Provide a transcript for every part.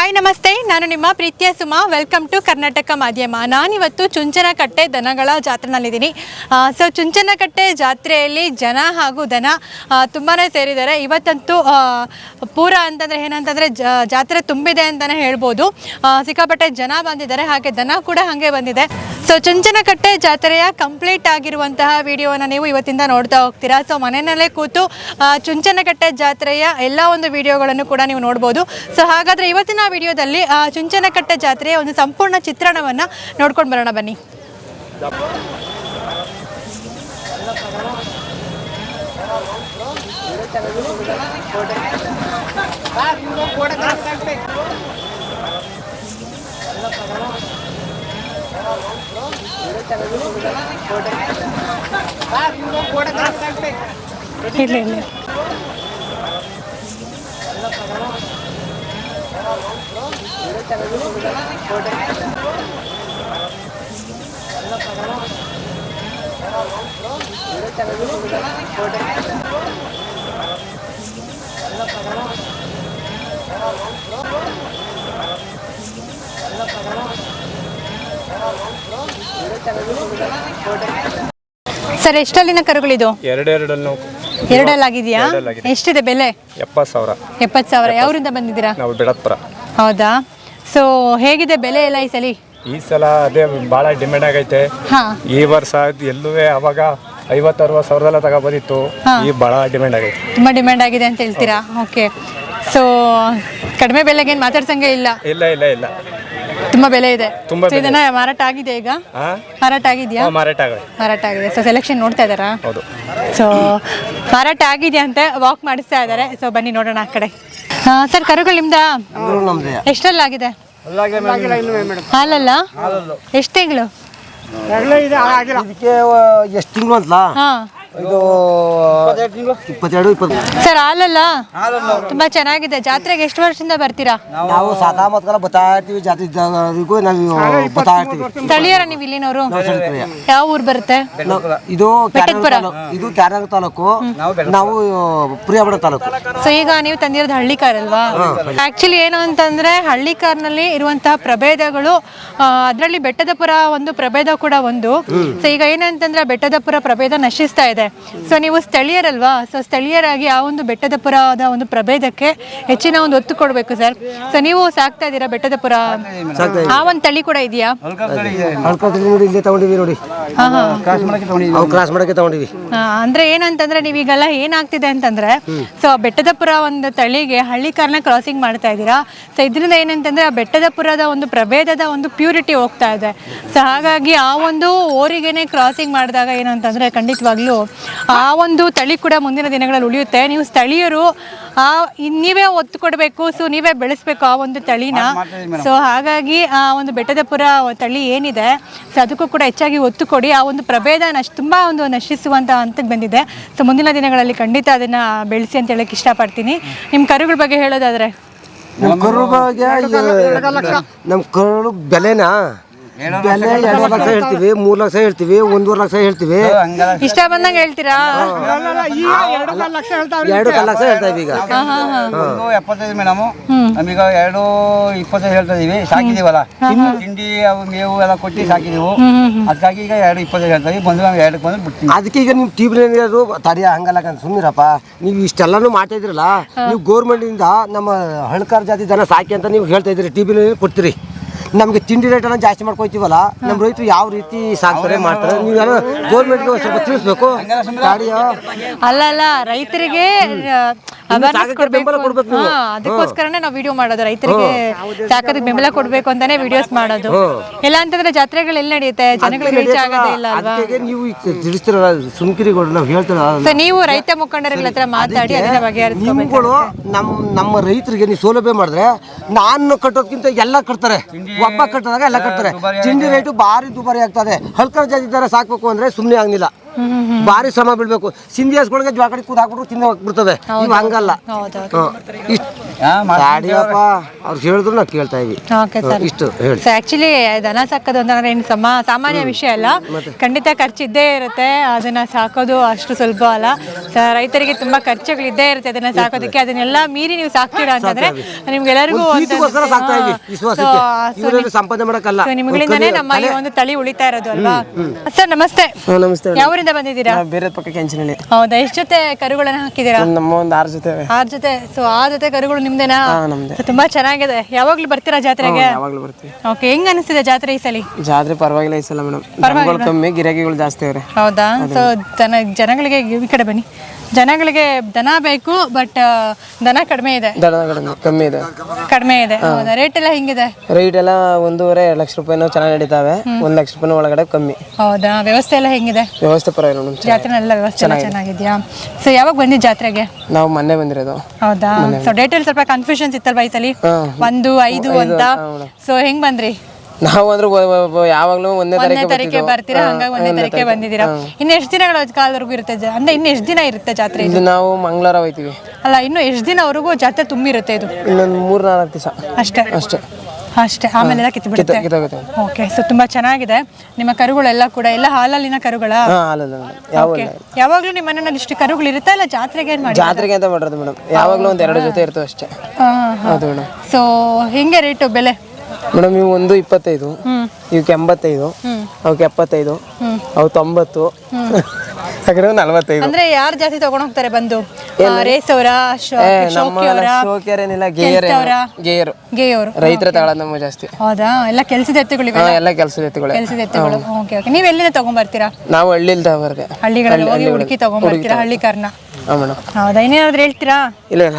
Hi ನಮಸ್ತೆ. ನಾನು ನಿಮ್ಮ ಪ್ರೀತಿಯ ಸುಮಾ. ವೆಲ್ಕಮ್ ಟು ಕರ್ನಾಟಕ ಮಾಧ್ಯಮ. ನಾನಿವತ್ತು ಚುಂಚನಕಟ್ಟೆ ದನಗಳ ಜಾತ್ರೆನಲ್ಲಿದ್ದೀನಿ. ಸೊ ಚುಂಚನಕಟ್ಟೆ ಜಾತ್ರೆಯಲ್ಲಿ ಜನ ಹಾಗೂ ದನ ತುಂಬಾ ಸೇರಿದ್ದಾರೆ. ಇವತ್ತಂತೂ ಪೂರ ಅಂತಂದರೆ ಏನಂತಂದರೆ ಜಾತ್ರೆ ತುಂಬಿದೆ ಅಂತಲೇ ಹೇಳ್ಬೋದು. ಸಿಕ್ಕಾಪಟ್ಟೆ ಜನ ಬಂದಿದ್ದಾರೆ. ಹಾಗೆ ದನ ಕೂಡ ಹಾಗೆ ಬಂದಿದೆ. ಸೊ ಚುಂಚನಕಟ್ಟೆ ಜಾತ್ರೆಯ ಕಂಪ್ಲೀಟ್ ಆಗಿರುವಂತಹ ವಿಡಿಯೋನ ನೀವು ಇವತ್ತಿಂದ ನೋಡ್ತಾ ಹೋಗ್ತೀರಾ. ಸೊ ಮನೆಯಲ್ಲೇ ಕೂತು ಚುಂಚನಕಟ್ಟೆ ಜಾತ್ರೆಯ ಎಲ್ಲ ಒಂದು ವಿಡಿಯೋಗಳನ್ನು ಕೂಡ ನೀವು ನೋಡ್ಬೋದು. ಸೊ ಹಾಗಾದರೆ ಇವತ್ತಿನ ವಿಡಿಯೋದಲ್ಲಿ ಚುಂಚನಕಟ್ಟೆ ಜಾತ್ರೆಯ ಒಂದು ಸಂಪೂರ್ಣ ಚಿತ್ರಣವನ್ನು ನೋಡ್ಕೊಂಡು ಬರೋಣ ಬನ್ನಿ. ಇಲ್ಲ ಇಲ್ಲ. ಸರ್ ಎಷ್ಟಲ್ಲಿನ ಕರುಗಳಿದು? ಎರಡೆರಡನ್ನು ಎರಡಲ್ಲಾಗಿದೆಯಾ? ಎರಡಲ್ಲಾಗಿದೆ. ಎಷ್ಟಿದೆ ಬೆಲೆ? ಎಪ್ಪತ್ತು ಸಾವಿರ. ಎಪ್ಪತ್ತು ಸಾವಿರ. ಯಾವರಿಂದ ಬಂದಿದ್ದೀರಾ? ನಾವು ಬಿಡತ್ಪುರ. ಹೌದಾ? ಸೊ ಹೇಗಿದೆ ಬೆಲೆ ಎಲ್ಲ ಈ ಸಲ? ಈ ಸಲ ಅದೇ ಭಾಳ ಡಿಮ್ಯಾಂಡ್ ಆಗೈತೆ. ಈ ವರ್ಷ ಎಲ್ಲೂ ಅವಾಗ ಐವತ್ತು ಅರವತ್ತು ಸಾವಿರದೆಲ್ಲ ತಗೊಬೋದಿತ್ತು. ಈ ಭಾಳ ಡಿಮ್ಯಾಂಡ್ ಆಗೈತೆ. ತುಂಬಾ ಡಿಮ್ಯಾಂಡ್ ಆಗಿದೆ ಅಂತ ಹೇಳ್ತೀರಾ? ಓಕೆ ಸೊ ಕಡಿಮೆ ಬೆಲೆಗೆ ಏನು ಮಾತಾಡ್ಸಂಗೆ ಇಲ್ಲ? ಇಲ್ಲ ಇಲ್ಲ ಇಲ್ಲ. ತುಂಬ ಬೆಲೆ ಇದೆ. ತುಂಬಾ So, ಇದನ್ನ ಮಾರಾಟ ಆಗಿದೆ ಈಗ? ಹಾಂ ಮಾರಾಟ ಆಗಿದೆಯಾ? ಮಾರಾಟ ಆಗೈತೆ ಮಾರಾಟ ಆಗಿದೆ. ಸೊ ಸೆಲೆಕ್ಷನ್ ನೋಡ್ತಾ ಇದ್ದಾರಾ? ಹೌದು. ಸೊ ಮಾರಾಟ ಆಗಿದೆ ಅಂತ ವಾಕ್ ಮಾಡಿಸ್ತಾ ಇದ್ದಾರೆ. ಸೊ ಬನ್ನಿ ನೋಡೋಣ ಆ ಕಡೆ. ಸರ್ ಕರುಗಳು ನಿಮ್ದ? ಎಷ್ಟಲ್ಲಾಗಿದೆ ಹಾಲಲ್ಲ? ಎಷ್ಟು ತಿಂಗಳು? ಇದಕ್ಕೆ ಎಷ್ಟು ತಿಂಗಳು ಅಂತಲ್ಲ ಹಾ. ಇದು ಇಪ್ಪತ್ತೆರಡು ಇಪ್ಪತ್ತು ಸರ್ ಹಾಲಲ್ಲ? ತುಂಬಾ ಚೆನ್ನಾಗಿದೆ. ಜಾತ್ರೆಗೆ ಎಷ್ಟು ವರ್ಷದಿಂದ ಬರ್ತೀರಾ? ನಾವು ಸಾಕಾ ಮತ್ಕಲ್ಲ ಬತ್ತಾ ಇರ್ತೀವಿ ಇದ್ದಾಗೂ ನಾವು ಬತ್ತಾ ಇರ್ತೀವಿ. ಸ್ಥಳೀಯರ ನೀವು ಇಲ್ಲಿನವರು. ಯಾವ ಊರು ಬರುತ್ತೆ? ನಾವು- ಇದು ಇದು ಕ್ಯಾನಲ್ ತಾಲೂಕು. ನಾವು ಪ್ರಿಯಾಬಡ ತಾಲೂಕು. ಸೊ ಈಗ ನೀವು ತಂದಿರೋದು ಹಳ್ಳಿ ಕಾರ್ ಅಲ್ವಾ? ಆಕ್ಚುಲಿ ಏನು ಅಂತಂದ್ರೆ ಹಳ್ಳಿ ಕಾರ್ನಲ್ಲಿ ಇರುವಂತಹ ಪ್ರಭೇದಗಳು ಅದರಲ್ಲಿ ಬೆಟ್ಟದಪುರ ಒಂದು ಪ್ರಭೇದ ಕೂಡ ಒಂದು. ಸೊ ಈಗ ಏನಂತಂದ್ರೆ ಬೆಟ್ಟದಪುರ ಪ್ರಭೇದ ನಶಿಸ್ತಾ ಇದೆ. ಸೊ ನೀವು ಸ್ಥಳೀಯರಲ್ವಾ? ಸೊ ಸ್ಥಳೀಯರಾಗಿ ಆ ಒಂದು ಬೆಟ್ಟದ ಪುರದ ಒಂದು ಪ್ರಭೇದಕ್ಕೆ ಹೆಚ್ಚಿನ ಒಂದು ಒತ್ತು ಕೊಡಬೇಕು ಸರ್ ಸೊ ನೀವು ಸಾಕ್ತಾ ಇದ್ದೀರಾ ಬೆಟ್ಟದಪುರ? ಆ ಒಂದು ತಳಿ ಕೂಡ ಇದೆಯಾ? ಅಳ್ಕೊಳ್ತೀವಿ ನೋಡಿ ಇಲ್ಲೇ ತಗೊಂಡಿವಿ ನೋಡಿ. ಹಾ ಹಾ. ನಾವು ಕ್ರಾಸ್ ಮಾಡಕ್ಕೆ ತಗೊಂಡಿವಿ ಆ, ಅಂದ್ರೆ ಏನಂತಂದ್ರೆ ನೀವೀಗೆಲ್ಲ ಏನಾಗ್ತಿದೆ ಅಂತಂದ್ರೆ ಸೊ ಬೆಟ್ಟದಪುರ ಒಂದು ತಳಿಗೆ ಹಳ್ಳಿ ಕಾರ್ನ ಕ್ರಾಸಿಂಗ್ ಮಾಡ್ತಾ ಇದ್ದೀರಾ? ಸೊ ಇದರಿಂದ ಏನಂತಂದ್ರೆ ಆ ಬೆಟ್ಟದಪುರದ ಒಂದು ಪ್ರಭೇದದ ಒಂದು ಪ್ಯೂರಿಟಿ ಹೋಗ್ತಾ ಇದೆ. ಸೊ ಹಾಗಾಗಿ ಆ ಒಂದು ಓರಿಗೆನೆ ಕ್ರಾಸಿಂಗ್ ಮಾಡಿದಾಗ ಏನಂತಂದ್ರೆ ಖಂಡಿತವಾಗ್ಲೂ ಆ ಒಂದು ತಳಿ ಕೂಡ ಮುಂದಿನ ದಿನಗಳಲ್ಲಿ ಉಳಿಯುತ್ತೆ. ನೀವು ಸ್ಥಳೀಯರು ಆ ಇನ್ ನೀವೇ ಒತ್ತು ಕೊಡಬೇಕು ಸೊ ನೀವೇ ಬೆಳೆಸ್ಬೇಕು ಆ ಒಂದು ತಳಿನ. ಸೊ ಹಾಗಾಗಿ ಆ ಒಂದು ಬೆಟ್ಟದಪುರ ತಳಿ ಏನಿದೆ ಸೊ ಅದಕ್ಕೂ ಕೂಡ ಹೆಚ್ಚಾಗಿ ಒತ್ತು ಕೊಡಿ ಆ ಒಂದು ಪ್ರಭೇದ ನಶ್ ತುಂಬ ಒಂದು ನಶಿಸುವಂಥ ಹಂತಕ್ಕೆ ಬಂದಿದೆ. ಸೊ ಮುಂದಿನ ದಿನಗಳಲ್ಲಿ ಖಂಡಿತ ಅದನ್ನು ಬೆಳೆಸಿ ಅಂತ ಹೇಳಕ್ಕೆ ಇಷ್ಟಪಡ್ತೀನಿ. ನಿಮ್ಮ ಕರುಗಳ ಬಗ್ಗೆ ಹೇಳೋದಾದ್ರೆ? ನಮ್ಮ ಕರು ಬಗ್ಗೆ ನಮ್ಮ ಕರು ಬೆಲೆನಾ? ಬೆಲೆ ಎರಡು ಲಕ್ಷ ಹೇಳ್ತೀವಿ ಮೂರು ಲಕ್ಷ ಹೇಳ್ತೀವಿ ಒಂದೂವರೆ ಲಕ್ಷ ಹೇಳ್ತೀವಿ. ಇಷ್ಟ ಬಂದಂಗೆ ಹೇಳ್ತೀರಾ? ಎರಡು ಕಾಲು ಲಕ್ಷ ಹೇಳ್ತಾ ಈಗ. ಒಂದು ಎಪ್ಪತ್ತೈದು ಮೇಡಮ್. ನಮೀಗ ಎರಡು ಇಪ್ಪತ್ತೈದು ಹೇಳ್ತಾ ಇದೀವಿ. ಸಾಕಿದೀವಲ್ಲ? ತಿಂಡಿ ಅವು ಮೇವು ಎಲ್ಲ ಕೊಟ್ಟು ಸಾಕಿದೀವು. ಅದಕ್ಕಾಗಿ ಈಗ ಎರಡು ಇಪ್ಪತ್ತೈದು ಹೇಳ್ತಾ ಇದೀವಿ. ಬಂದು ನಾವು ಎರಡಕ್ಕೆ ಬಂದು ಬಿಡ್ತೀವಿ. ಅದಕ್ಕೆ ಈಗ ನೀವು ಟಿವಿ ತಡಿಯ ಹಂಗಲ್ಲ ಸುಮ್ಮನಿರಪ್ಪ ನೀವು ಇಷ್ಟೆಲ್ಲಾನು ಮಾಡ್ತಾ ಇದ್ರಲ್ಲ ನೀವು ಗೌರ್ಮೆಂಟಿಂದ ನಮ್ಮ ಹಳ್ಕಾರ ಜಾತಿ ಜನ ಸಾಕಿ ಅಂತ ನೀವು ಹೇಳ್ತಾ ಇದ್ರಿ ಟಿಬಿ ಕೊಡ್ತೀರಿ. ನಮಗೆ ತಿಂಡಿ ರೇಟನ್ನು ಜಾಸ್ತಿ ಮಾಡ್ಕೊಯ್ತೀವಲ್ಲ ನಮ್ಮ ರೈತರು ಯಾವ ರೀತಿ ಸಾಕ್ತಾರೆ, ಮಾಡ್ತಾರೆ ನೀವು ಗೌರ್ಮೆಂಟ್ಗೆ ಸ್ವಲ್ಪ ತಿಳಿಸ್ಬೇಕು. ಅಲ್ಲ ಅಲ್ಲ, ರೈತರಿಗೆ ಅವೇರ್ನೆಸ್ ಸಾಕಕ್ಕೆ ಬೆಂಬಲ ಕೊಡ್ಬೇಕು. ನೀವು. ಅದಕ್ಕೋಸ್ಕರನೇ ನಾವು ವಿಡಿಯೋ ಮಾಡೋದು. ರೈತರಿಗೆ ಸಾಕೋದಕ್ಕೆ ಬೆಂಬಲ ಕೊಡ್ಬೇಕು ಅಂತಾನೆ ವಿಡಿಯೋಸ್ ಮಾಡೋದು. ಇಲ್ಲ ಅಂತಂದ್ರೆ ಜಾತ್ರೆಗಳು ಎಲ್ಲಿ ನಡೆಯುತ್ತೆ? ಜನಗಳಿಗೆ ರೀಚ್ ಆಗೋದೇ ಇಲ್ಲ ಅಲ್ವಾ ಅದಕ್ಕೆ ನೀವು ಈಗ ತಿಳಿಸ್ತಿರಲ್ಲ ಸುಮ್ಕಿರಿಗಳು ನಾವು ಹೇಳ್ತೀರ ಸೊ ನೀವು ರೈತ ಮುಖಂಡರುಗಳ ಹತ್ರ ಮಾತಾಡಿ ಅದನ್ನ ಬಗೆಹರಿಸ್ಕೋಬೇಕು. ನಿಮ್ಗಳು ನಮ್ಮ ನಮ್ಮ ರೈತರಿಗೆ ನೀವು ಸೌಲಭ್ಯ ಮಾಡಿದ್ರೆ ನಾನು ಕಟ್ಟೋದಕ್ಕಿಂತ ಎಲ್ಲ ಕಟ್ತಾರೆ. ಒಬ್ಬ ಕಟ್ಟಿದಾಗ ಎಲ್ಲ ಕಟ್ತಾರೆ. ತಿಂಡಿ ರೇಟು ಭಾರಿ ದುಬಾರಿ ಆಗ್ತದೆ. ಹಲ್ಕರ್ ಜಾತಿ ಸಾಕಬೇಕು ಸಾಕ್ಬೇಕು ಅಂದ್ರೆ ಸುಮ್ಮನೆ ಆಗ್ಲಿಲ್ಲ. ಭಾರಿ ಶ್ರಮ ಬೀಳ್ಬೇಕು. ಸಿಂಧಿಯಸ್ಗಳಿಗೆ ಜ್ವಾ ಜ್ವಾಕಡಿ ಕೂತ್ ಹಾಕ್ಬಿಟ್ರು ತಿಂದು ಹೋಗ್ಬಿಡ್ತದೆ. ನೀವು ಹಂಗಲ್ಲ. ಹಾ, ಅವ್ರು ಹೇಳಿದ್ರು ನಾವು ಕೇಳ್ತಾ ಇವಿ ಓಕೆ ಸರ್. ಇಷ್ಟು ಹೇಳಿ. ಸೊ ಆಕ್ಚುಲಿ ದನ ಸಾಕೋದು ಅಂತಂದ್ರೆ ಏನು ಸಮ ಸಾಮಾನ್ಯ ವಿಷಯ ಅಲ್ಲ. ಖಂಡಿತ ಖರ್ಚು ಇದ್ದೇ ಇರುತ್ತೆ. ಅದನ್ನ ಸಾಕೋದು ಅಷ್ಟು ಸುಲಭ ಅಲ್ಲ. ರೈತರಿಗೆ ತುಂಬಾ ಖರ್ಚುಗಳು ಇದ್ದೇ ಇರುತ್ತೆ ಅದನ್ನ ಸಾಕೋದಕ್ಕೆ. ಅದನ್ನೆಲ್ಲ ಮೀರಿ ನೀವು ಸಾಕ್ತೀರಾ ಅಂತಂದ್ರೆ ನಿಮ್ಗೆಲ್ಲರಿಗೂ ಇವಿ ಸಂಪಾದನೆ ಮಾಡಕ್ಕಲ್ಲ. ಸೊ ನಿಮ್ಗಳಿಂದಾನೇ ನಮ್ಮ ಈ ಒಂದು ತಳಿ ಉಳಿತಾ ಇರೋದು ಅಲ್ವಾ? ಸರ್ ನಮಸ್ತೆ. ನಮಸ್ತೆ. ಯಾವೂರಿಂದ ಬಂದಿದ್ದೀರಾ? ಬೇರೆ ಪಕ್ಕ ಕೆಂಚಿನಲ್ಲಿ ಹೌದಾ? ಎಷ್ಟು ಜೊತೆ ಕರುಗಳನ್ನ ಹಾಕಿದೀರಾ ನಮ್ಮ ಒಂದು ಆರು ಜೊತೆ ಇವೆ. ಆರ್ ಜೊತೆ ಸೊ ಆ ಜೊತೆ ಕರುಗಳು ನಿಮ್ದೇನಾ? ನಮ್ಮದೇ So, ತುಂಬಾ ಚೆನ್ನಾಗಿದೆ. ಯಾವಾಗ್ಲೂ ಬರ್ತೀರಾ ಜಾತ್ರೆಗೆ? ಯಾವಾಗ್ಲೂ ಬರ್ತೀವಿ. ಓಕೆ ಹೆಂಗ್ ಅನಿಸ್ತಿದೆ ಜಾತ್ರೆ ಈ ಸಲ? ಜಾತ್ರೆ ಪರವಾಗಿಲ್ಲ ಈ ಸಲ ಮೇಡಮ್ ಪರವಾಗಿಲ್ಲ ಕಮ್ಮಿ ಗಿರಾಕಿಗಳು ಜಾಸ್ತಿ ಅವ್ರೆ ಹೌದಾ? ಸೊ ಜನ ಜನಗಳಿಗೆ ಈ ಕಡೆ ಬನ್ನಿ. ಜನಗಳಿಗೆ ದನ ಬೇಕು ಬಟ್ ದನ ಕಡಿಮೆ ಇದೆ. ಕಮ್ಮಿ ಇದೆ. ಕಡಿಮೆ ಇದೆ. ಹೌದಾ? ರೇಟ್ ಎಲ್ಲ ಹೆಂಗಿದೆ? ರೇಟ್ ಎಲ್ಲ ಒಂದೂವರೆ ಎರಡು ಲಕ್ಷ ರೂಪಾಯಿನೂ ಚೆನ್ನಾಗಿ ನಡೀತಾವೆ. ಒಂದ್ ಲಕ್ಷ ರೂಪಾಯಿ ಒಳಗಡೆ ಕಮ್ಮಿ. ಹೌದಾ? ವ್ಯವಸ್ಥೆ ಎಲ್ಲ ಹೆಂಗಿದೆ? ವ್ಯವಸ್ಥೆ ಪರವಾಗಿಲ್ಲ ಮೇಡಮ್ ಜಾತ್ರೆನೆಲ್ಲ ವ್ಯವಸ್ಥೆ ಎಲ್ಲ ಚೆನ್ನಾಗಿದ್ಯಾ? ಸೊ ಯಾವಾಗ ಬಂದಿ ಜಾತ್ರೆಗೆ? ನಾವು ಮೊನ್ನೆ ಬಂದಿರೋದು. ಹೌದಾ? ಸೊ ಡೇಟಲ್ಲಿ ಸ್ವಲ್ಪ ಕನ್ಫ್ಯೂಷನ್ಸ್ ಇತ್ತಲ್ವಾ ಈ ಸಲ? ಒಂದು ಐದು ಅಂತ. ಸೊ ಹೆಂಗ್ ಬಂದ್ರಿ? ನಾವು ಅಂದ್ರೆ ಯಾವಾಗ್ಲೂ ಒಂದೇ ಒಂದನೇ ತಾರೀಕು ಬರ್ತೀರಾ? ಹಂಗಾಗಿ ಒಂದನೇ ತಾರೀಕೆ ಬಂದಿದ್ದೀರಾ? ಇನ್ನು ಎಷ್ಟು ದಿನಗಳ ಕಾಲವರೆಗೂ ಇರುತ್ತೆ ಜಾ- ಅಂದ್ರೆ ಇನ್ನು ಎಷ್ಟು ದಿನ ಇರುತ್ತೆ ಜಾತ್ರೆ ಇದು? ನಾವು ಮಂಗಳವಾರ ಹೋಯ್ತೀವಿ. ಅಲ್ಲ ಇನ್ನು ಎಷ್ಟು ದಿನವರೆಗೂ ಜಾತ್ರೆ ತುಂಬಿರುತ್ತೆ ಇದು? ಇನ್ನೊಂದು ಮೂರು ನಾಲ್ಕು ದಿವಸ. ಅಷ್ಟೇ? ಅಷ್ಟೇ. ಅಷ್ಟೇ. ಆಮೇಲೆಲ್ಲ ಕಿತ್ತು ಬಿಡುತ್ತೆ ಕಿತ್ತೋಗುತ್ತೆ. ಓಕೆ ಸೊ ತುಂಬಾ ಚೆನ್ನಾಗಿದೆ. ನಿಮ್ಮ ಕರುಗಳೆಲ್ಲ ಕೂಡ ಎಲ್ಲ ಹಾಲಲ್ಲಿನ ಕರುಗಳ? ಹಾಂ ಯಾವ ಓಕೆ ಯಾವಾಗ್ಲೂ ನಿಮ್ಮ ಮನೆಯಲ್ಲಿ ಇಷ್ಟು ಕರುಗಳು ಇರುತ್ತಾ ಇಲ್ಲ ಜಾತ್ರೆಗೆ ಏನ್ ಮಾಡಿ ಜಾತ್ರೆಗೆ ಅಂತ ಮಾಡಿರೋದು ಮೇಡಮ್. ಯಾವಾಗ್ಲೂ ಒಂದ್ ಎರಡು ಜೊತೆ ಇರ್ತವೆ ಅಷ್ಟೇ. ಹೌದು ಮೇಡಮ್. ಸೊ ಹೆಂಗೆ ರೇಟು ಬೆಲೆ? ಮೇಡಮ್ ಇವು ಒಂದು ಇಪ್ಪತ್ತೈದು ಇವಕ್ಕೆ ಎಂಬತ್ತೈದು ಅವಕ್ಕೆ ಎಪ್ಪತ್ತೈದು ಅವು ತೊಂಬತ್ತು. ನಲವತ್ತೈದು. ಅಂದ್ರೆ ಯಾರು ಜಾಸ್ತಿ ತಗೊಂಡ್ ಹೋಗ್ತಾರೆ ಬಂದು? ರೇಸ್ ಅವರ ಗೇಯರ್? ಗೇಯರು ರೈತರ ತಗೊಳ್ಳೋದು ಜಾಸ್ತಿ. ಹೌದಾ? ಎಲ್ಲ ಕೆಲಸದ ಎತ್ತುಗಳಿವೆ ಹಾ ಎಲ್ಲ ಕೆಲಸದ ಎತ್ತುಗಳೇ. ಕೆಲಸದ ಎತ್ತುಗಳು. Okay okay. ನೀವು ಎಲ್ಲಿಂದ ತಗೊಂಡ್ಬರ್ತೀರಾ ನಾವು ಹಳ್ಳಿ ಹಳ್ಳಿಗಳಲ್ಲಿ ಹೋಗಿ ಹುಡುಕಿ ತಗೊಂಡ್ಬರ್ತೀರಾ ಹಳ್ಳಿ ಕಾರ್ನ ಹಾಂ ಮೇಡಮ್. ಹೌದಾ? ಇನ್ನೇನಾದ್ರು ಹೇಳ್ತೀರಾ? ಇಲ್ಲ ಇಲ್ಲ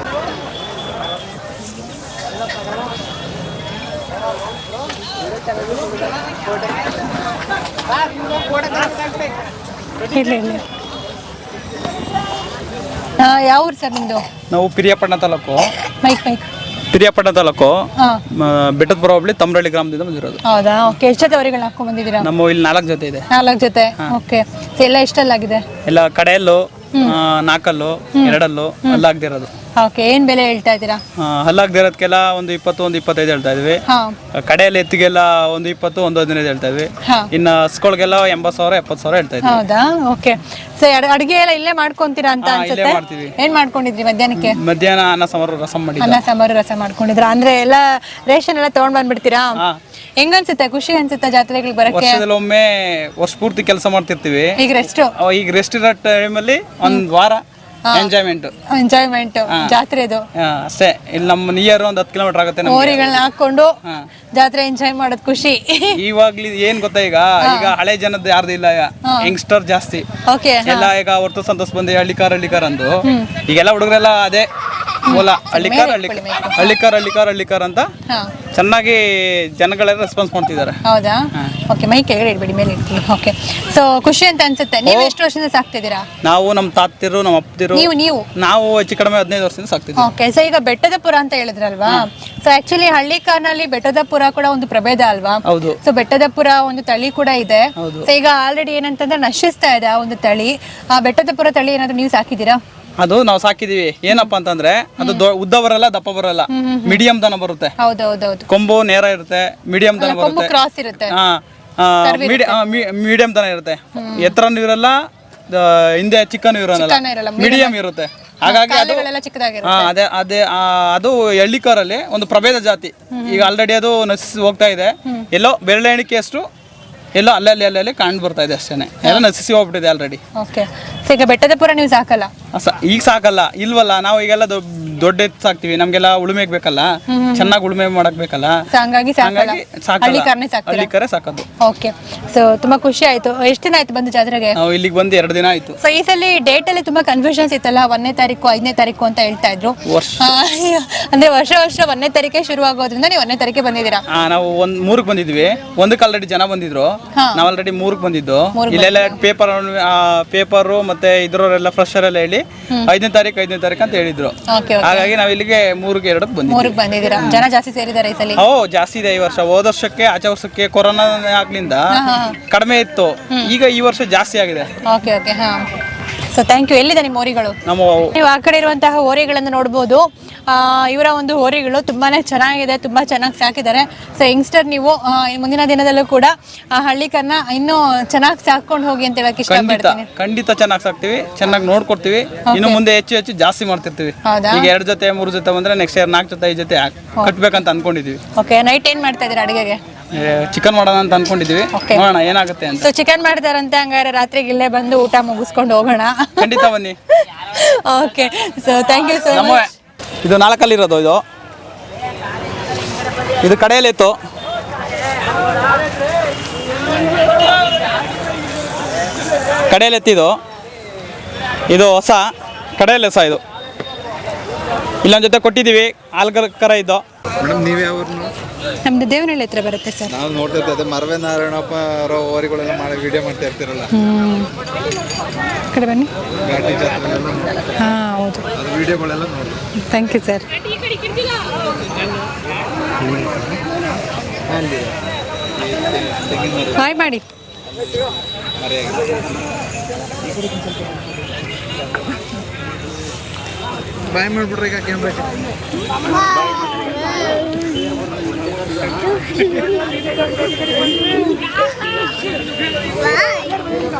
ಇಲ್ಲ ಇಲ್ಲ ಹಾಂ ಯಾವ ಊರು ಸರ್ ನಿಮ್ಮದು ನಾವು ಪಿರಿಯಾಪಟ್ಟಣ ತಾಲೂಕು. Mic mic. ಪಿರಿಯಾಪಟ್ಟಣ ತಾಲೂಕು. ಬೆಟ್ಟದ ಬೆಟ್ಟದಪುರ ಹೋಬಳಿ ತಮ್ಮರಳ್ಳಿ ಗ್ರಾಮದಿಂದ ಬಂದಿರೋದು. ಹೌದಾ? ಓಕೆ ಎಷ್ಟು ಜೊತೆ ಹಾಕೊಂಡು ಹಾಕೊಂಡ್ ಬಂದಿದ್ದೀರಾ? ನಮ್ಮ ಇಲ್ಲಿ ನಾಲ್ಕು ಜೊತೆ ಇದೆ. ನಾಲ್ಕು ಜೊತೆ? ಓಕೆ ಎಲ್ಲ ಎಷ್ಟಲ್ಲಾಗಿದೆ? ಎಲ್ಲ ಕಡೆಯಲ್ಲು ನಾಲ್ಕಲ್ಲು ಎರಡಲ್ಲು ಅಲ್ಲಾಗ್ದಿರೋದು. ಓಕೆ ಏನು ಬೆಲೆ ಹೇಳ್ತಾ ಇದ್ದೀರಾ? ಹಲ್ಲಾಗ್ ಹಲ್ಲಾಗ್ದಿರೋದಕ್ಕೆಲ್ಲ ಒಂದು ಇಪ್ಪತ್ತು ಒಂದು ಇಪ್ಪತ್ತೈದು ಹೇಳ್ತಾ ಇದ್ವಿ. ಹಾಂ. ಕಡೆಯಲ್ಲಿ ಎತ್ತಿಗೆಲ್ಲ ಒಂದು ಇಪ್ಪತ್ತು ಒಂದು ಹದಿನೈದು ಹೇಳ್ತಾ ಇದ್ವಿ. ಹಾಂ. ಇನ್ನು ಹಸ್ಗಳಿಗೆಲ್ಲ ಎಂಬತ್ತು ಸಾವಿರ ಎಪ್ಪತ್ತು ಸಾವಿರ ಹೇಳ್ತಾ ಇದ್ವಿ. ಹೌದಾ? ಓಕೆ ಸೊ ಅಡುಗೆ ಎಲ್ಲ ಇಲ್ಲೇ ಮಾಡ್ಕೊಂತೀರಾ ಅಂತ ಹಾ, ಇಲ್ಲೇ ಅನ್ಸುತ್ತೆ ಮಾಡ್ತೀವಿ. ಏನ್ ಮಾಡ್ಕೊಂಡಿದ್ರಿ ಮಧ್ಯಾಹ್ನಕ್ಕೆ? ಮಧ್ಯಾಹ್ನ ಅನ್ನ ಸಾಂಬಾರು ರಸಂ ಮಾಡಿ ಅನ್ನ ಸಾಂಬಾರು ರಸ ಮಾಡ್ಕೊಂಡಿದ್ರ? ಅಂದ್ರೆ ಎಲ್ಲ ರೇಷನ್ ಎಲ್ಲ ತಗೊಂಡ್ ಬಂದ್ಬಿಡ್ತೀರಾ? ಹೆಂಗ್ ಅನ್ಸುತ್ತೆ? ಖುಷಿ ಅನ್ಸುತ್ತೆ ಜಾತ್ರೆಗಳಿಗೆ ಬರಕ್ಕೆ? ವರ್ಷದಲ್ಲಿ ಒಮ್ಮೆ ವರ್ಷ ಪೂರ್ತಿ ಕೆಲಸ ಮಾಡ್ತಿರ್ತೀವಿ. ಈಗ ರೆಸ್ಟ್ ಅವ ಈಗ ರೆಸ್ಟ್ ಇರೋ ಟೈಮಲ್ಲಿ ಒಂದು ವಾರ ಎಂಜಾಯ್ಮೆಂಟ್ ಎಂಜಾಯ್ಮೆಂಟ್ ಜಾತ್ರೆದು. ಅಷ್ಟೇ. ಇಲ್ಲಿ ನಮ್ಮ ನಿಯರ್ ಒಂದ್ ಹತ್ತು ಕಿಲೋಮೀಟರ್ ಆಗುತ್ತೆ ನಮ್ಗೆ. ಹೋರಿಗಳನ್ನ ಹಾಕೊಂಡು ಜಾತ್ರೆ ಎಂಜಾಯ್ ಮಾಡೋದ್ ಖುಷಿ. ಇವಾಗ್ಲಿ ಏನ್ ಗೊತ್ತಾ ಈಗ? ಈಗ ಹಳೆ ಜನದ್ದು ಯಾರ್ದು ಇಲ್ಲ ಯಂಗ್ಸ್ಟರ್ ಜಾಸ್ತಿ. ಓಕೆ ಎಲ್ಲ ಈಗ ಹೊರತು ಸಂತೋಷ ಬಂದಿ ಹಳ್ಳಿಕಾರ ಹಳ್ಳಿಕಾರ ಅಂದು. ಈಗೆಲ್ಲ ಹುಡುಗರೆಲ್ಲ ಅದೇ ಮೂಲ ಹಳ್ಳಿಕಾರ್ ಹಳ್ಳಿಕಾರ್. ಹಳ್ಳಿಕಾರ್ ಹಳ್ಳಿಕಾರ್ ಹಳ್ಳಿಕಾರ್ ಅಂತ ಚೆನ್ನಾಗಿ ಜನಗಳೆಲ್ಲ ರೆಸ್ಪಾನ್ಸ್ ಮಾಡ್ತಿದ್ದಾರೆ. ಹೌದಾ? ಓಕೆ ಮೈ ಕೆಳಗಡೆ ಇಡ್ಬೇಡಿ ಮೇಲೆ ಇಡ್ತೀವಿ ಓಕೆ ಸೊ ಖುಷಿ ಅಂತ ಅನ್ಸುತ್ತೆ. ನೀವು ಎಷ್ಟು ವರ್ಷದಿಂದ ಸಾಕ್ತಿದ್ದೀರಾ? ನಾವು ನಮ್ಮ ತಾತಿರು ನಮ್ಮ ಅಪ್ಪದಿರು. ನೀವು ನೀವು? ನಾವು ಹೆಚ್ಚು ಕಡಿಮೆ ಹದಿನೈದು ವರ್ಷದಿಂದ ಸಾಕ್ತಿದ್ದೀವಿ. ಓಕೆ ಸೊ ಈಗ ಬೆಟ್ಟದಪುರ ಅಂತ ಹೇಳಿದ್ರಲ್ವಾ? ಸೊ ಆಕ್ಚುಲಿ ಹಳ್ಳಿ ಕಾರ್ನಲ್ಲಿ ಬೆಟ್ಟದಪುರ ಕೂಡ ಒಂದು ಪ್ರಭೇದ ಅಲ್ವಾ? ಹೌದು. ಸೊ ಬೆಟ್ಟದಪುರ ಒಂದು ತಳಿ ಕೂಡ ಇದೆ. ಸೊ ಈಗ ಆಲ್ರೆಡಿ ಏನಂತಂದ್ರೆ ನಶಿಸ್ತಾ ಇದೆ ಆ ಒಂದು ತಳಿ. ಆ ಬೆಟ್ಟದಪುರ ತಳಿ ಏನಾದ್ರು ನೀವು ಸಾಕಿದ್ದೀರಾ? ಅದು ನಾವು ಸಾಕಿದೀವಿ. ಏನಪ್ಪಾ ಅಂತಂದ್ರೆ ಅದು ದೊ- ಉದ್ದ ಬರಲ್ಲ ದಪ್ಪ ಬರಲ್ಲ. ಮೀಡಿಯಂ ದನ ಬರುತ್ತೆ. ಹೌದೌದೌದು. ಕೊಂಬು ನೇರ ಇರುತ್ತೆ ಮೀಡಿಯಂ ದನ ಕೊಂಬು ಬರುತ್ತೆ. ಕ್ರಾಸ್ ಇರುತ್ತೆ. ಮೀಡಿಯಂ ದನ ಇರುತ್ತೆ. ಎತ್ತರನೂ ಇರಲ್ಲ ಆ, ಹಿಂದೆ ಚಿಕ್ಕನೂ ಇರಲ್ಲ. ಚಿಕ್ಕನೂ ಇರಲ್ಲ, ಮೀಡಿಯಂ ಇರುತ್ತೆ. ಹಾಗಾಗಿ ಅದು ಕಾಲುಗಳೆಲ್ಲ ಚಿಕ್ಕದಾಗಿರುತ್ತೆ. ಹಾ ಅದೇ ಅದೇ ಆ, ಅದು ಹಳ್ಳಿಕಾರಲ್ಲಿ ಒಂದು ಪ್ರಭೇದ ಜಾತಿ. ಈಗ ಆಲ್ರೆಡಿ ಅದು ನಶಿಸಿ ಹೋಗ್ತಾ ಇದೆ. ಎಲ್ಲೋ ಬೆರಳೆ ಎಣಿಕೆ ಅಷ್ಟು ಎಲ್ಲೋ ಅಲ್ಲಲ್ಲಿ ಅಲ್ಲಲ್ಲಿ ಕಂಡು ಬರ್ತಾ ಇದೆ ಅಷ್ಟೇನೆ. ಎಲ್ಲ ನಶಿಸಿ ಹೋಗ್ಬಿಟ್ಟಿದೆ ಆಲ್ರೆಡಿ ಓಕೆ ಸೊ ಈಗ ಬೆಟ್ಟದಪುರ ನೀವು ಸಾಕಲ್ಲ? ಈಗ ಸಾಕಲ್ಲ ಇಲ್ವಲ್ಲ ನಾವು ಈಗೆಲ್ಲ ದೊ- ದೊಡ್ಡ ಎತ್ತು ಸಾಕ್ತಿವಿ. ನಮ್ಗೆಲ್ಲ ಉಳುಮೆಗ್ ಬೇಕಲ್ಲ? ಚೆನ್ನಾಗಿ ಉಳುಮೆ ಮಾಡಕ್ ಬೇಕಲ್ಲ? ಸೊ ಹಂಗಾಗಿ ಸಾಕಲ್ಲ. ಹಂಗಾಗಿ ಸಾಕಲ್ಲ. ಹಳ್ಳಿ ಕಾರ್ನೇ ಸಾಕ್ತೀರಾ? ಹಳ್ಳಿ ಕರೆ ಸಾಕೋದು. ಓಕೆ ಸೊ ತುಂಬಾ ಖುಷಿ ಆಯ್ತು. ಎಷ್ಟು ದಿನ ಆಯ್ತು ಬಂದು ಜಾತ್ರೆಗೆ? ನಾವು ಇಲ್ಲಿಗೆ ಬಂದು ಎರಡು ದಿನ ಆಯ್ತು. ಸೊ ಈ ಸಲ ಡೇಟ್ ಅಲ್ಲಿ ತುಂಬಾ ಕನ್ಫ್ಯೂಷನ್ಸ್ ಇತ್ತಲ್ಲ? ಒಂದನೇ ತಾರೀಕು ಐದನೇ ತಾರೀಕು ಅಂತ ಹೇಳ್ತಾ ಇದ್ರು. ವರ್ಷ. ಆ, ಅಂದ್ರೆ ವರ್ಷ ವರ್ಷ ಒಂದನೇ ತಾರೀಕೆ ಶುರು ಆಗೋದ್ರಿಂದ ನೀವು ಒಂದನೇ ತಾರೀಕೆ ಬಂದಿದ್ದೀರಾ? ಆ, ನಾವು ಒಂದ್ ಮೂರಕ್ಕೆ ಬಂದಿದ್ವಿ. ಒಂದಕ್ಕೆ ಆಲ್ರೆಡಿ ಜನ ಬಂದಿದ್ರು. ನಾವು ಆಲ್ರೆಡಿ ಮೂರ್ಗ್ ಬಂದಿದ್ದು. ಇಲ್ಲೆಲ್ಲ ಪೇಪರ್ ಪೇಪರು ಮತ್ತೆ ಇದ್ರವರೆಲ್ಲ ಫ್ರೆಶರ್ ಎಲ್ಲ ಹೇಳಿ ಐದನೇ ತಾರೀಕು ಐದನೇ ತಾರೀಕು ಅಂತ ಹೇಳಿದ್ರು. ಹಾಗಾಗಿ ನಾವ್ ಇಲ್ಲಿಗೆ ಮೂರಿಗೆ ಎರಡಕ್ಕೆ ಬಂದಿದ್ವಿ ಮೂರಿಗೆ ಬಂದಿದ್ದೀರಾ? ಜನ ಜಾಸ್ತಿ ಸೇರಿದ್ದಾರೆ ಈ ಸಲ? ಓ ಜಾಸ್ತಿ ಇದೆ ಈ ವರ್ಷ. ಹೋದ ವರ್ಷಕ್ಕೆ ಆಚೆ ವರ್ಷಕ್ಕೆ ಕೊರೋನಾ ಆಗ್ಲಿಂದ ಕಡಿಮೆ ಇತ್ತು. ಈಗ ಈ ವರ್ಷ ಜಾಸ್ತಿ ಆಗಿದೆ. ಓಕೆ ಓಕೆ ಹಾ. ಸೊ ಥ್ಯಾಂಕ್ ಯು ಎಲ್ಲಿದೆ ನಿಮ್ಮ ಹೋರಿಗಳು ನಮ್ಮ ನೀವು ಆ ಕಡೆ ಇರುವಂತಹ ಹೋರಿಗಳನ್ನು ನೋಡ್ಬೋದು. ಆ, ಇವರ ಒಂದು ಹೋರಿಗಳು ತುಂಬಾನೇ ಚೆನ್ನಾಗಿದೆ ತುಂಬಾ ಚೆನ್ನಾಗಿ ಸಾಕಿದ್ದಾರೆ. ಸೊ ಯಂಗ್ಸ್ಟರ್ ನೀವು ಆ, ಮುಂದಿನ ದಿನದಲ್ಲೂ ಕೂಡ ಆ ಹಳ್ಳಿಕನ್ನ ಇನ್ನೂ ಚೆನ್ನಾಗಿ ಸಾಕೊಂಡು ಹೋಗಿ ಅಂತ ಹೇಳಕ್ ಖಂಡಿತ ಇಷ್ಟಪಡ್ತೀನಿ. ಖಂಡಿತ ಚೆನ್ನಾಗಿ ಸಾಕ್ತಿವಿ ಚೆನ್ನಾಗಿ ನೋಡ್ಕೊಡ್ತೀವಿ. ಇನ್ನು ಮುಂದೆ ಹೆಚ್ಚು ಹೆಚ್ಚು ಜಾಸ್ತಿ ಮಾಡ್ತಿರ್ತೀವಿ. ಹೌದಾ? ಈಗ ಎರಡು ಜೊತೆ ಮೂರು ಜೊತೆ ಬಂದ್ರೆ ನೆಕ್ಸ್ಟ್ ಇಯರ್ ನಾಲ್ಕು ಜೊತೆ ಐದು ಜೊತೆ ಹಾಕ್- ಕಟ್ಬೇಕಂತ ಅನ್ಕೊಂಡಿದೀವಿ. ಓಕೆ ನೈಟ್ ಏನ್ ಮಾಡ್ತಾ ಇದ್ದೀರಾ ಅಡುಗೆಗೆ? ಚಿಕನ್ ಮಾಡೋಣ ಅಂತ ಅನ್ಕೊಂಡಿದ್ವಿ Okay. ನೋಡೋಣ ಏನಾಗುತ್ತೆ ಅಂತ. ಸೊ ಚಿಕನ್ ಮಾಡ್ತಾರಂತೆ ಹಂಗಾರೆ ರಾತ್ರಿಗೆ ಇಲ್ಲೇ ಬಂದು ಊಟ ಮುಗಿಸ್ಕೊಂಡು ಹೋಗೋಣ. ಖಂಡಿತ ಬನ್ನಿ. Okay so thank you so ನಮ್ಮ ಮಚ್ ಇದು ನಾಲ್ಕಲ್ಲಿರೋದು ಇದು. ಇದು ಕಡೆಯಲ್ಲಿ ಇತ್ತು ಕಡೆಯಲ್ಲಿ ಎತ್ತಿದು ಇದು ಹೊಸ ಕಡೆಯಲ್ಲಿ ಹೊಸ ಇದು. ಇಲ್ಲೊಂದು ಜೊತೆ ಕೊಟ್ಟಿದ್ದೀವಿ ಹಾಲ್ಗರ್ ಕರ ಇದ್ದು ಮೇಡಮ್ ನೀವು ಅವ್ರನ್ನ ನಮ್ದು ದೇವನಹಳ್ಳಿ ಹತ್ರ ಬರುತ್ತೆ ಸರ್. ನಾವು ನೋಡ್ತಾ ಇದ್ದೆ ಅದೇ ಮರವೆ ನಾರಾಯಣಪ್ಪ ಅವರ ಓರಿಗಳೆಲ್ಲ ಮಾಡಿ ವಿಡಿಯೋ ಮಾಡ್ತಾ ಇರ್ತಿರಲ್ಲ ಕಡೆ ಬನ್ನಿ. ಘಾಟಿ ಜಾತ್ರೆ ಎಲ್ಲ ಹಾಂ ಹೌದು. ವಿಡಿಯೋಗಳೆಲ್ಲ ನೋಡಿ ಥ್ಯಾಂಕ್ ಯು ಸರ್ ಬಾಯ್ ಮಾಡಿ ಬಾಯ್ ಮಾಡ್ಬಿಟ್ರೆ ಈಗ ಕ್ಯಾಮ್ರಾ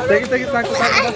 ತೆಗಿ ತೆಗಿ ಸಾಕು ಸಾಕು.